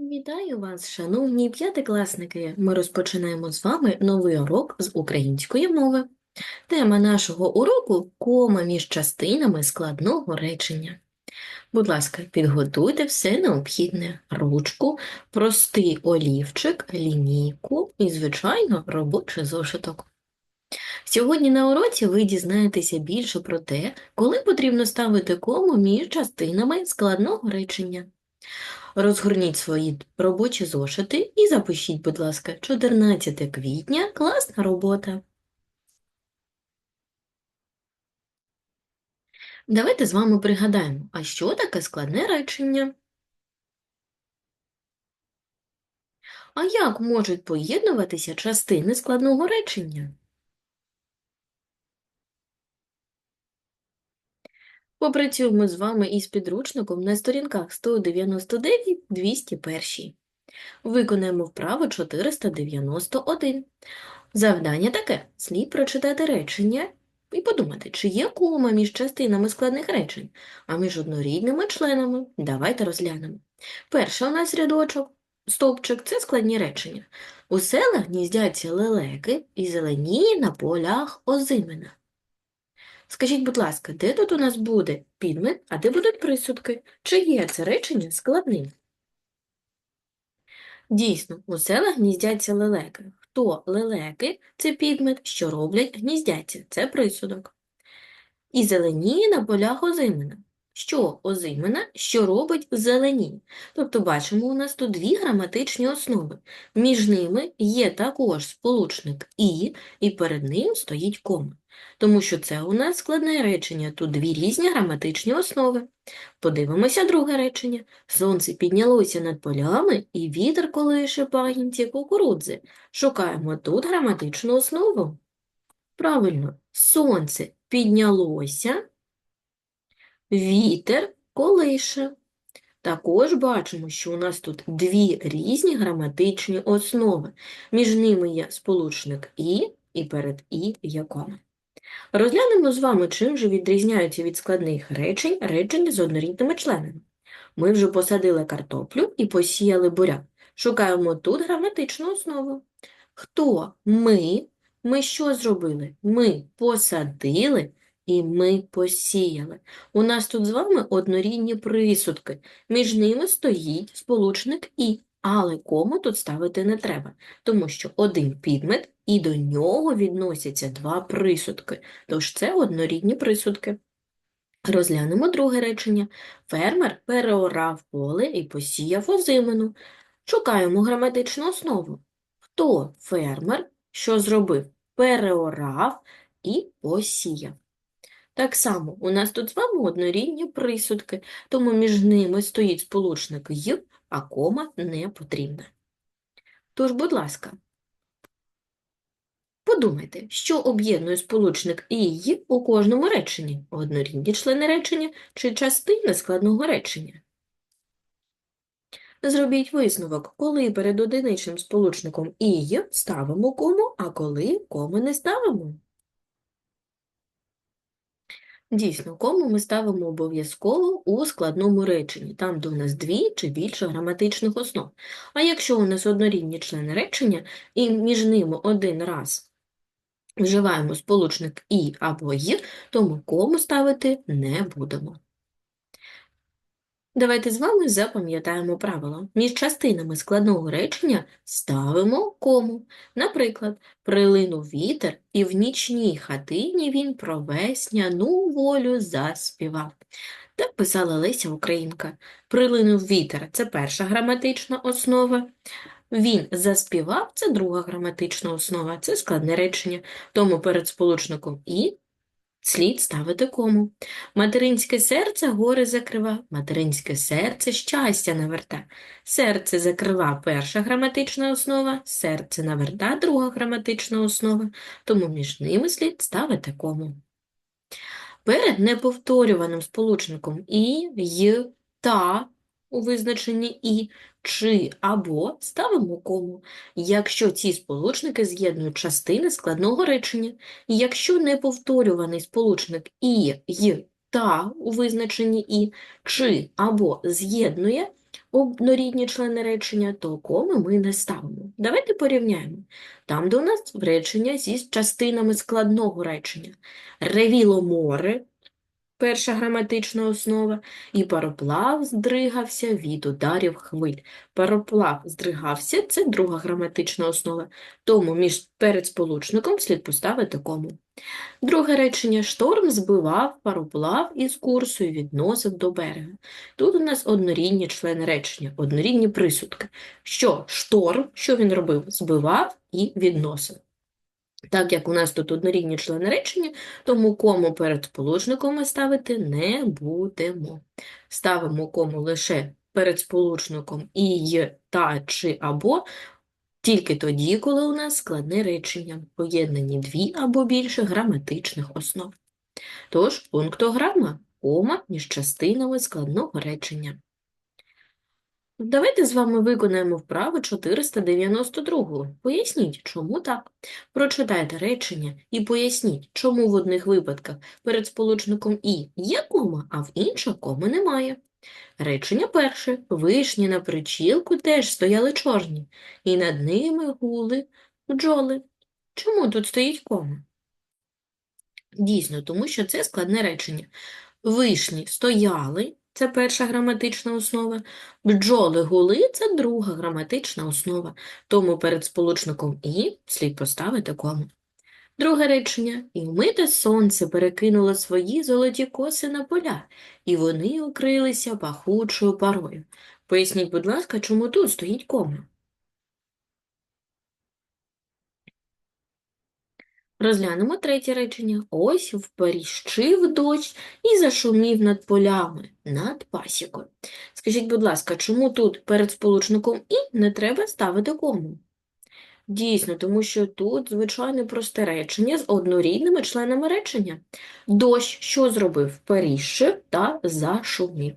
Вітаю вас, шановні п'ятикласники! Ми розпочинаємо з вами новий урок з української мови. Тема нашого уроку – кома між частинами складного речення. Будь ласка, підготуйте все необхідне – ручку, простий олівчик, лінійку і, звичайно, робочий зошиток. Сьогодні на уроці ви дізнаєтеся більше про те, коли потрібно ставити кому між частинами складного речення. Розгорніть свої робочі зошити і запишіть, будь ласка, 14 квітня, класна робота. Давайте з вами пригадаємо, а що таке складне речення? А як можуть поєднуватися частини складного речення? Попрацюємо з вами із підручником на сторінках 199-201. Виконаємо вправу 491. Завдання таке. Слід прочитати речення і подумати, чи є кома між частинами складних речень, а між однорідними членами. Давайте розглянемо. Перший у нас рядочок, стовпчик – це складні речення. У селах гніздяться лелеки і зеленіє на полях озимина. Скажіть, будь ласка, де тут у нас буде підмет, а де будуть присудки? Чи є це речення складним? Дійсно, у селах гніздяться лелеки. Хто лелеки – це підмет, що роблять гніздяться, це присудок. І зеленіє на полях озимина. Що озимина, що робить зелені? Тобто бачимо, у нас тут дві граматичні основи. Між ними є також сполучник «і», і перед ним стоїть кома. Тому що це у нас складне речення, тут дві різні граматичні основи. Подивимося друге речення. Сонце піднялося над полями, і вітер колише пагінці кукурудзи. Шукаємо тут граматичну основу. Правильно, сонце піднялося, вітер колише. Також бачимо, що у нас тут дві різні граматичні основи. Між ними є сполучник «і» і перед «і» є кома. Розглянемо з вами, чим же відрізняються від складних речень речення з однорідними членами. Ми вже посадили картоплю і посіяли буряк. Шукаємо тут граматичну основу. Хто? Ми. Ми що зробили? Ми посадили і ми посіяли. У нас тут з вами однорідні присудки. Між ними стоїть сполучник «і». Але кому тут ставити не треба, тому що один підмет і до нього відносяться два присудки, тож це однорідні присудки. Розглянемо друге речення. Фермер переорав поле і посіяв озимину. Шукаємо граматичну основу. Хто фермер, що зробив? Переорав і посіяв. Так само, у нас тут з вами однорідні присудки, тому між ними стоїть сполучник «й», а кома не потрібна. Тож, будь ласка, подумайте, що об'єднує сполучник «і» «й» у кожному реченні? Однорідні члени речення чи частини складного речення? Зробіть висновок, коли перед одиничним сполучником «і» ставимо кому, а коли кому не ставимо. Дійсно, кому ми ставимо обов'язково у складному реченні, там, де у нас дві чи більше граматичних основ. А якщо у нас однорідні члени речення, і між ними один раз вживаємо сполучник «і» або «й», то ми кому ставити не будемо. Давайте з вами запам'ятаємо правило. Між частинами складного речення ставимо кому. Наприклад, прилинув вітер, і в нічній хатині він про весняну волю заспівав. Так писала Леся Українка. Прилинув вітер – це перша граматична основа. Він заспівав – це друга граматична основа, це складне речення. Тому перед сполучником «і» Слід ставити кому. Материнське серце гори закрива, материнське серце щастя наверта. Серце закрива перша граматична основа, серце наверта друга граматична основа, тому між ними слід ставити кому. Перед неповторюваним сполучником і, й, та у визначенні і, чи або ставимо кому, якщо ці сполучники з'єднують частини складного речення, якщо неповторюваний сполучник і, й, та у визначенні і, чи або з'єднує однорідні члени речення, то коми ми не ставимо. Давайте порівняємо. Там, де у нас речення зі частинами складного речення. Ревіло море, перша граматична основа, і пароплав здригався від ударів хвиль. Пароплав здригався – це друга граматична основа, тому між перед сполучником слід поставити кому. Друге речення. Шторм збивав пароплав із курсу і відносив до берега. Тут у нас однорідні члени речення, однорідні присудки. Що шторм, що він робив? Збивав і відносив. Так як у нас тут однорідні члени речення, тому кому перед сполучником ми ставити не будемо. Ставимо кому лише перед сполучником і, та, чи, або, тільки тоді, коли у нас складне речення, поєднані дві або більше граматичних основ. Тож, пунктограма – кома між частинами складного речення. Давайте з вами виконаємо вправу 492. Поясніть, чому так. Прочитайте речення і поясніть, чому в одних випадках перед сполучником «і» є кома, а в інших коми немає. Речення перше. Вишні на причілку теж стояли чорні, і над ними гули бджоли. Чому тут стоїть кома? Дійсно, тому що це складне речення. Вишні стояли, це перша граматична основа, бджоли гули це друга граматична основа, тому перед сполучником і слід поставити кому. Друге речення. І вмите сонце перекинуло свої золоті коси на поля, і вони укрилися пахучою парою. Поясніть, будь ласка, чому тут стоїть кома? Розглянемо третє речення. Ось вперіщив дощ і зашумів над полями, над пасікою. Скажіть, будь ласка, чому тут перед сполучником і не треба ставити кому? Дійсно, тому що тут звичайне просте речення з однорідними членами речення. Дощ що зробив? Періщив та зашумів.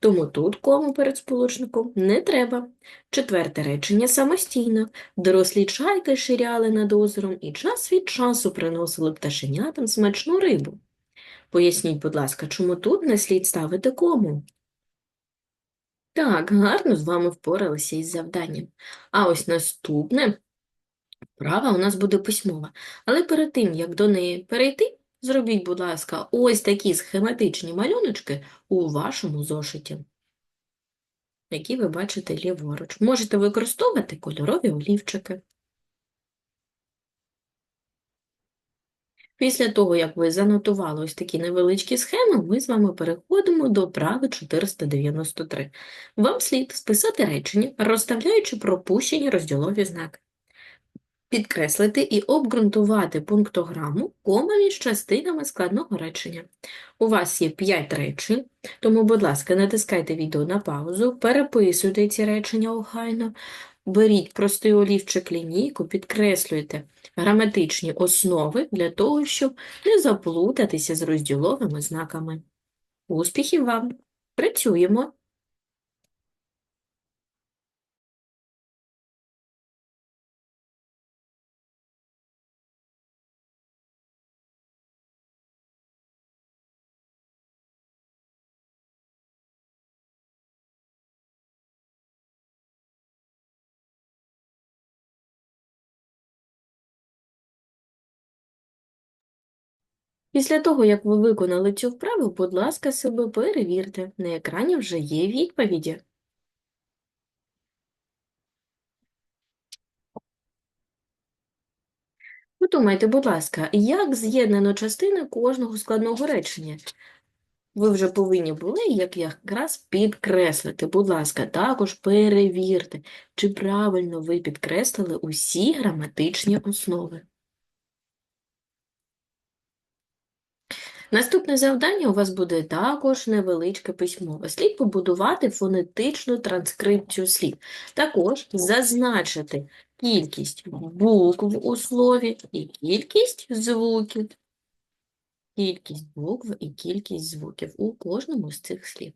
Тому тут кому перед сполучником не треба. Четверте речення самостійно. Дорослі чайки ширяли над озером і час від часу приносили пташенятам смачну рибу. Поясніть, будь ласка, чому тут не слід ставити кому? Так, гарно з вами впоралися із завданням. А ось наступне Права у нас буде письмова. Але перед тим, як до неї перейти, зробіть, будь ласка, ось такі схематичні малюночки у вашому зошиті, які ви бачите ліворуч. Можете використовувати кольорові олівчики. Після того, як ви занотували ось такі невеличкі схеми, ми з вами переходимо до прави 493. Вам слід списати речення, розставляючи пропущені розділові знаки підкреслити і обґрунтувати пунктограму кома між частинами складного речення. У вас є 5 речень, тому, будь ласка, натискайте відео на паузу, переписуйте ці речення охайно, беріть простий олівчик лінійку, підкреслюйте граматичні основи для того, щоб не заплутатися з розділовими знаками. Успіхів вам! Працюємо! Після того, як ви виконали цю вправу, будь ласка, себе перевірте. На екрані вже є відповіді. Подумайте, будь ласка, як з'єднано частини кожного складного речення? Ви вже повинні були, як якраз підкреслити. Будь ласка, також перевірте, чи правильно ви підкреслили усі граматичні основи. Наступне завдання у вас буде також невеличке письмове. Слід побудувати фонетичну транскрипцію слів. Також зазначити кількість букв у слові і кількість звуків. Кількість букв і кількість звуків у кожному з цих слів.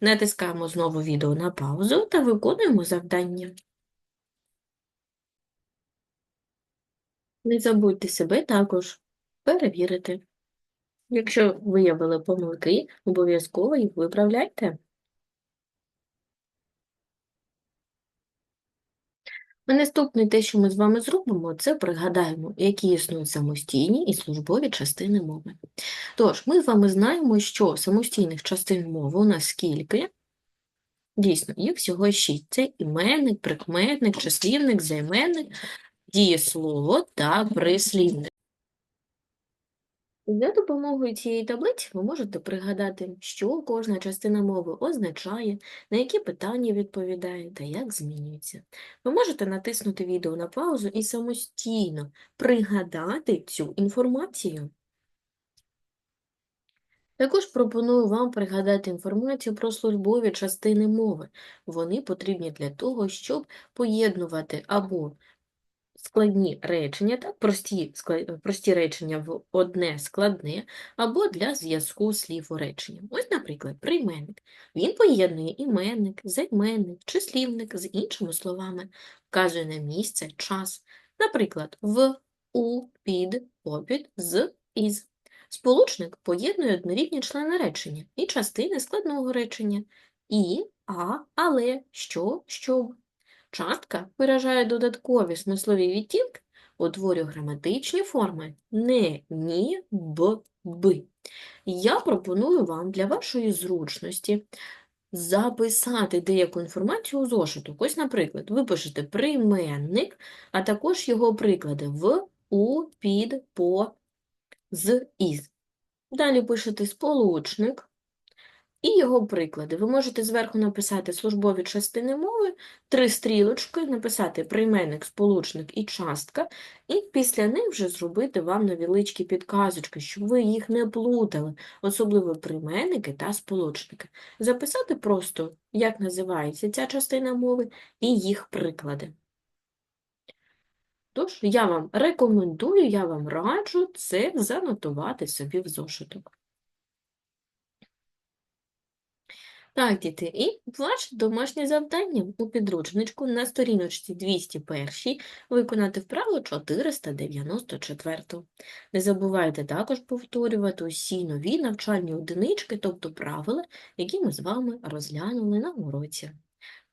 Натискаємо знову відео на паузу та виконуємо завдання. Не забудьте себе також перевірити. Якщо виявили помилки, обов'язково їх виправляйте. Наступне те, що ми з вами зробимо, це пригадаємо, які існують самостійні і службові частини мови. Тож, ми з вами знаємо, що самостійних частин мови у нас скільки? Дійсно, їх всього шість. Це іменник, прикметник, числівник, займенник, дієслово та прислівник. За допомогою цієї таблиці ви можете пригадати, що кожна частина мови означає, на які питання відповідає та як змінюється. Ви можете натиснути відео на паузу і самостійно пригадати цю інформацію. Також пропоную вам пригадати інформацію про службові частини мови. Вони потрібні для того, щоб поєднувати або складні речення, так, прості, скла- прості речення в одне складне, або для зв'язку слів у реченні. Ось, наприклад, прийменник. Він поєднує іменник, займенник, числівник з іншими словами, вказує на місце, час. Наприклад, в, у, під, попід, з, із. Сполучник поєднує однорідні члени речення і частини складного речення і, а, але, що, щоб. Частка виражає додаткові смислові відтінки, утворює граматичні форми не, ні, б, би. Я пропоную вам для вашої зручності записати деяку інформацію у зошиток. Ось, наприклад, ви пишете прийменник, а також його приклади в, у, під, по, з, із. Далі пишете сполучник і його приклади. Ви можете зверху написати службові частини мови, три стрілочки, написати прийменник, сполучник і частка, і після них вже зробити вам невеличкі підказочки, щоб ви їх не плутали, особливо прийменники та сполучники. Записати просто, як називається ця частина мови, і їх приклади. Тож, я вам рекомендую, я вам раджу це занотувати собі в зошиток. Так, діти, і ваше домашнє завдання у підручничку на сторіночці 201 виконати вправу 494. Не забувайте також повторювати усі нові навчальні одинички, тобто правила, які ми з вами розглянули на уроці.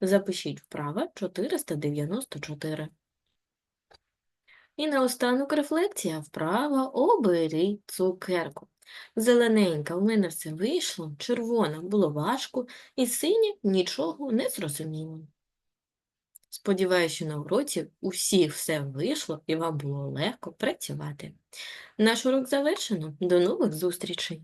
Запишіть вправа 494. І наостанок рефлексія вправа обери цукерку. Зелененька у мене все вийшло, червона було важко, і синє нічого не зрозуміло. Сподіваюся, що на уроці у всіх все вийшло і вам було легко працювати. Наш урок завершено. До нових зустрічей!